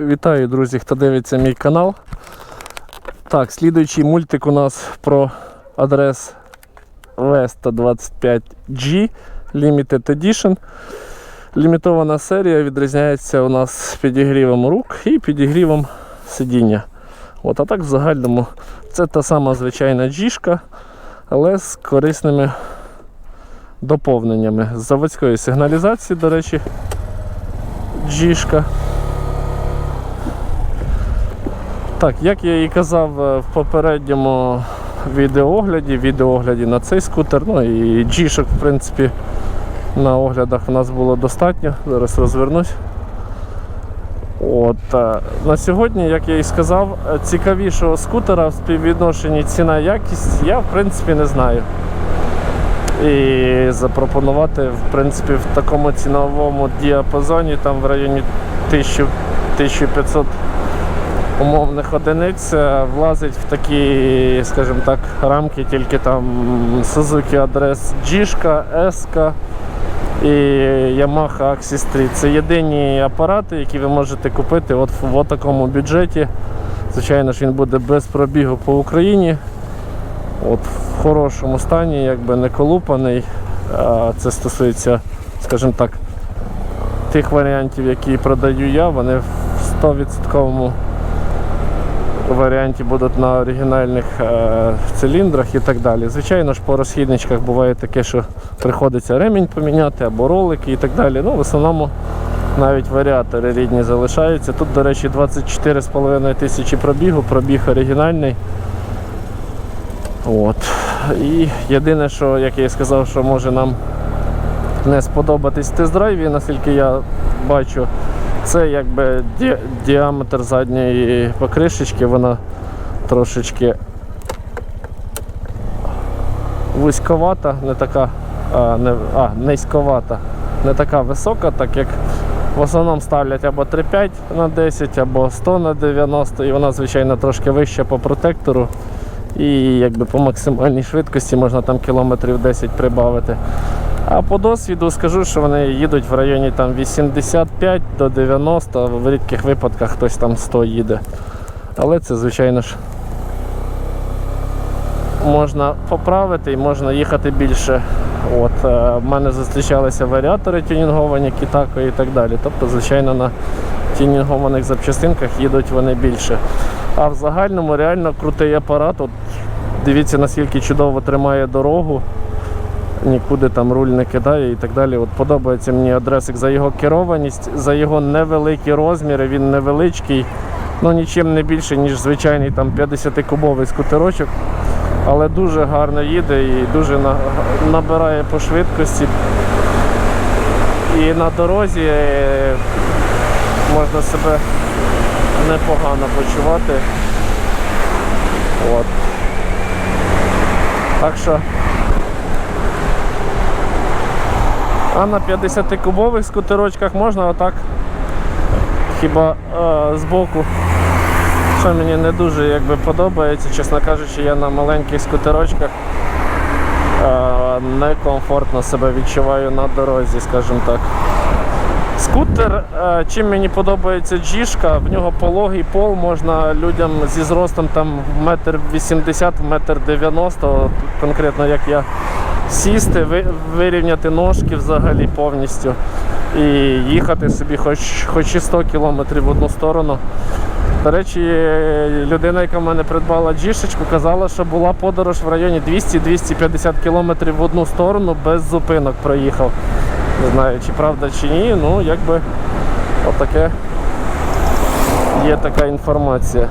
Вітаю, друзі, хто дивиться мій канал. Так, слідуючий мультик у нас про адрес Vesta 25G Limited Edition. Лімітована серія відрізняється у нас підігрівом рук і підігрівом сидіння. От, а так в загальному це та сама звичайна G-шка, але з корисними доповненнями. З заводської сигналізації, до речі, G-шка. Так, як я і казав е, в попередньому відеоогляді, відеоогляді на цей скутер, ну і G-шок, в принципі, на оглядах у нас було достатньо. Зараз розвернусь. От, е, на сьогодні, як я і сказав, е, цікавішого скутера в співвідношенні ціна-якість я в принципі не знаю. І запропонувати в принципі в такому ціновому діапазоні, там в районі 1000 1500 умовних одиниць е, влазить в такі, скажімо так, рамки, тільки там Suzuki Адрес G, S і Yamaha Axis 3. Це єдині апарати, які ви можете купити от в такому бюджеті. Звичайно ж, він буде без пробігу по Україні. От В хорошому стані, якби не колупаний. Це стосується, скажімо так, тих варіантів, які продаю я, вони в 100% варіанті будуть на оригінальних е, циліндрах і так далі. Звичайно ж, по розхідничках буває таке, що приходиться ремінь поміняти або ролики і так далі. Ну, В основному навіть варіатори рідні залишаються. Тут, до речі, 24,5 тисячі пробігу, пробіг оригінальний. От. І єдине, що, як я і сказав, що може нам не сподобатись тест-драйві, наскільки я бачу, це якби ді- діаметр задньої покришечки, вона трошечки вузьковата, не така, а, не, а, низьковата, не така висока, так як в основному ставлять або 3,5 на 10, або 100 на 90, і вона, звичайно, трошки вища по протектору. І якби по максимальній швидкості можна там кілометрів 10 прибавити. А по досвіду скажу, що вони їдуть в районі там 85 до 90, в рідких випадках хтось там 100 їде. Але це, звичайно ж, можна поправити і можна їхати більше. От, е, в мене зустрічалися варіатори тюнінговані, кітако і так далі. Тобто, звичайно, на тюнінгованих запчастинках їдуть вони більше. А в загальному реально крутий апарат. От, дивіться, наскільки чудово тримає дорогу нікуди там руль не кидає і так далі. От подобається мені адресик за його керованість, за його невеликі розміри, він невеличкий, ну нічим не більше, ніж звичайний там 50-кубовий скутерочок. Але дуже гарно їде і дуже на- набирає по швидкості. І на дорозі е, можна себе непогано почувати. От. Так що А на 50-кубових скутерочках можна отак хіба е, збоку. Що мені не дуже якби, подобається, чесно кажучи, я на маленьких скутерочках е, некомфортно себе відчуваю на дорозі, скажімо так. Скутер, е, чим мені подобається джішка, в нього пологий пол, можна людям зі зростом там метр 80, метр 90, конкретно як я сісти, вирівняти ножки взагалі повністю і їхати собі хоч, хоч і 100 км в одну сторону. До речі, людина, яка в мене придбала джішечку, казала, що була подорож в районі 200-250 км в одну сторону без зупинок проїхав. Не знаю, чи правда, чи ні, ну якби отаке є така інформація.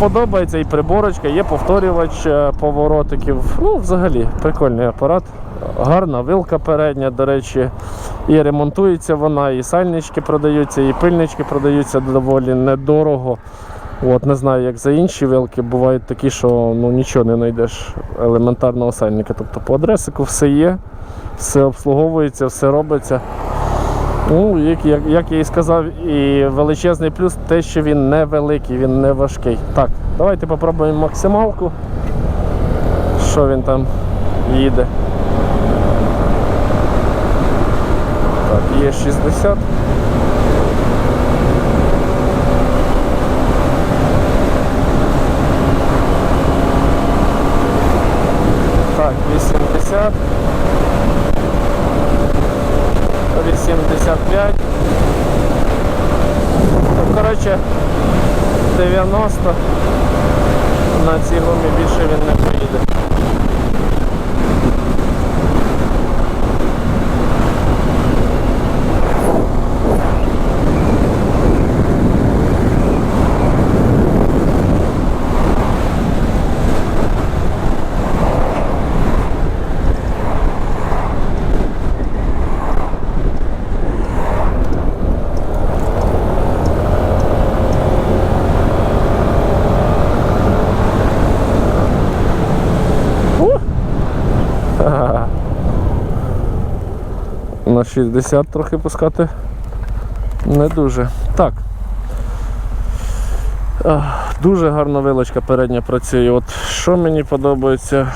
Подобається і приборочка, є повторювач е, поворотиків. Ну, взагалі, прикольний апарат. Гарна вилка передня, до речі, і ремонтується вона, і сальнички продаються, і пильнички продаються доволі недорого. От, не знаю, як за інші вилки, бувають такі, що ну, нічого не знайдеш елементарного сальника. Тобто по адресику все є, все обслуговується, все робиться. Ну, як, як як, я і сказав, і величезний плюс те, що він невеликий, він не важкий. Так, давайте попробуємо максималку. Що він там їде? Так, є 60. Так, 80. 85. Ну, коротше, 90. На цій гумі більше він не поїде. На 60 трохи пускати не дуже. Так. Дуже гарна вилочка передня працює. От що мені подобається.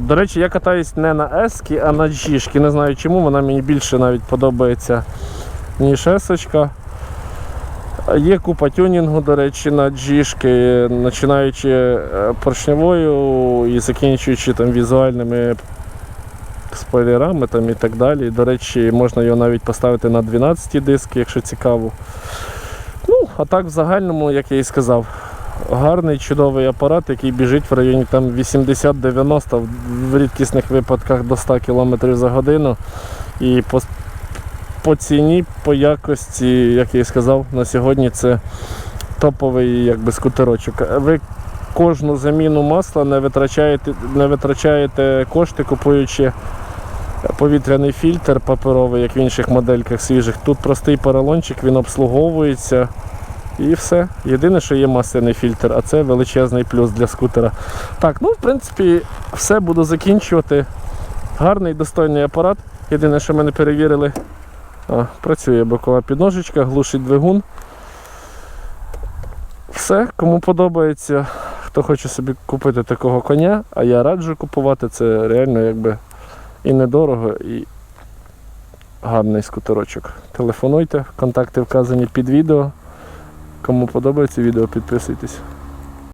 До речі, я катаюсь не на ески, а на джішки. Не знаю чому, вона мені більше навіть подобається, ніж есочка. Є купа тюнінгу, до речі, на джішки, починаючи е, поршневою і закінчуючи там візуальними спойлерами там і так далі. До речі, можна його навіть поставити на 12 диски, якщо цікаво. Ну, а так в загальному, як я і сказав, гарний чудовий апарат, який біжить в районі там 80-90, в рідкісних випадках до 100 км за годину. І по, по ціні, по якості, як я і сказав, на сьогодні це топовий якби, скутерочок. Ви кожну заміну масла не витрачаєте, не витрачаєте кошти, купуючи повітряний фільтр паперовий, як в інших модельках свіжих. Тут простий поролончик, він обслуговується і все. Єдине, що є масляний фільтр, а це величезний плюс для скутера. Так, ну в принципі, все буду закінчувати. Гарний, достойний апарат. Єдине, що ми не перевірили, а, працює бокова підножечка, глушить двигун. Все, кому подобається, хто хоче собі купити такого коня, а я раджу купувати, це реально якби і недорого, і гарний скутерочок. Телефонуйте, контакти вказані під відео. Кому подобається відео, підписуйтесь.